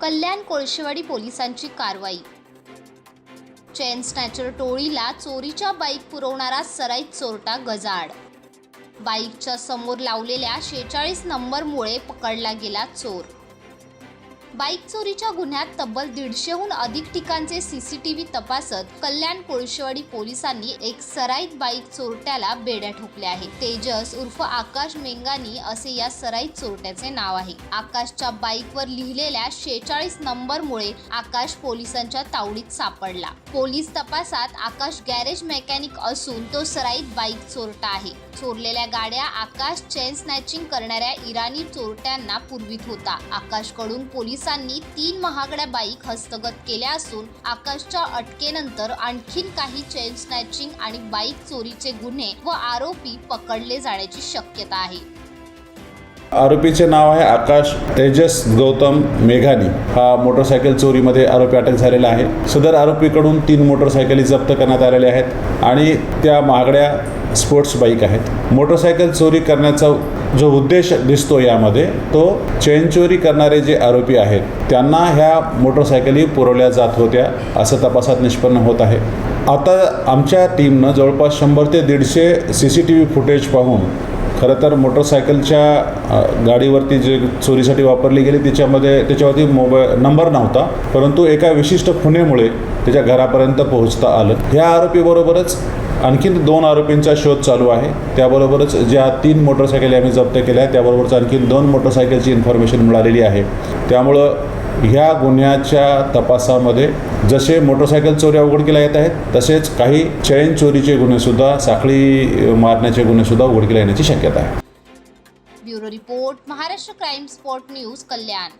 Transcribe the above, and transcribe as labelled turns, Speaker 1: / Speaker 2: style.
Speaker 1: कल्याण कोळशेवाडी पोलिसांची कारवाई. चेन स्नॅचर टोळीला चोरीच्या बाईक पुरवणारा सराईत चोरटा गजाड बाईकच्या समोर लावलेल्या शेचाळीस नंबरमुळे पकडला गेला चोर. बाईक चोरीच्या गुन्ह्यात तब्बल दीडशेहून अधिक ठिकाणचे सीसीटीव्ही तपासत कल्याण कोळशेवाडी पोलिसांनी एक सराईत बाईक चोरट्याला बेड्या ठोकल्या आहेत. तेजस उर्फ आकाश मेंगानी असे या सराईत चोरट्याचे नाव आहे. आकाशच्या बाईकवर लिहिलेल्या शेचाळीस नंबरमुळे आकाश पोलिसांच्या तावडीत सापडला. पोलीस तपासात आकाश गॅरेज मेकॅनिक असून तो सराईत बाईक चोरटा आहे. चोरलेल्या गाड्या आकाश चेन स्नॅचिंग करणाऱ्या इराणी चोरट्यांना पुरवित होता. आकाशकडून पोलीस पोलिसांनी तीन महागड्या बाईक हस्तगत केल्या असून आकाशच्या अटकेनंतर आणखीन काही चेन स्नॅचिंग आणि बाईक चोरीचे गुन्हे व आरोपी पकडले जाण्याची शक्यता आहे.
Speaker 2: आरोपीचे नाव आहे आकाश तेजस गौतम मेघानी. हा मोटरसायकल चोरीमध्ये आरोपी अटक झालेला आहे. सदर आरोपीकडून तीन मोटरसायकली जप्त करण्यात आलेल्या आहेत आणि त्या महागड्या स्पोर्ट्स बाईक आहेत. मोटरसायकल चोरी करण्याचा जो उद्देश दिसतो यामध्ये तो चेन चोरी करणारे जे आरोपी आहेत त्यांना ह्या मोटरसायकली पुरवल्या जात होत्या असं तपासात निष्पन्न होत आहे. आता आमच्या टीमनं जवळपास शंभर ते दीडशे C C T V footage पाहून खरं तर मोटरसायकलच्या गाडीवरती जे चोरीसाठी वापरली गेली त्याच्यामध्ये त्याच्यावरती मोबाईल नंबर नव्हता परंतु एका विशिष्ट खुनेमुळे त्याच्या घरापर्यंत पोहोचता आलं. ह्या आरोपीबरोबरच आणखीन दोन आरोपींचा शोध चालू आहे. त्याबरोबरच ज्या तीन मोटरसायकली आम्ही जप्त केल्या आहेत त्याबरोबरच आणखीन दोन मोटरसायकलची इन्फॉर्मेशन मिळालेली आहे. त्यामुळं ह्या गुन्ह्याच्या तपासामध्ये जसे मोटरसायकल चोऱ्या उघडकीला येत आहेत तसेच काही चैन चोरीचे गुन्हेसुद्धा साखळी मारण्याचे गुन्हेसुद्धा उघडकीला येण्याची शक्यता आहे.
Speaker 1: Bureau report Maharashtra crime spot news Kalyan.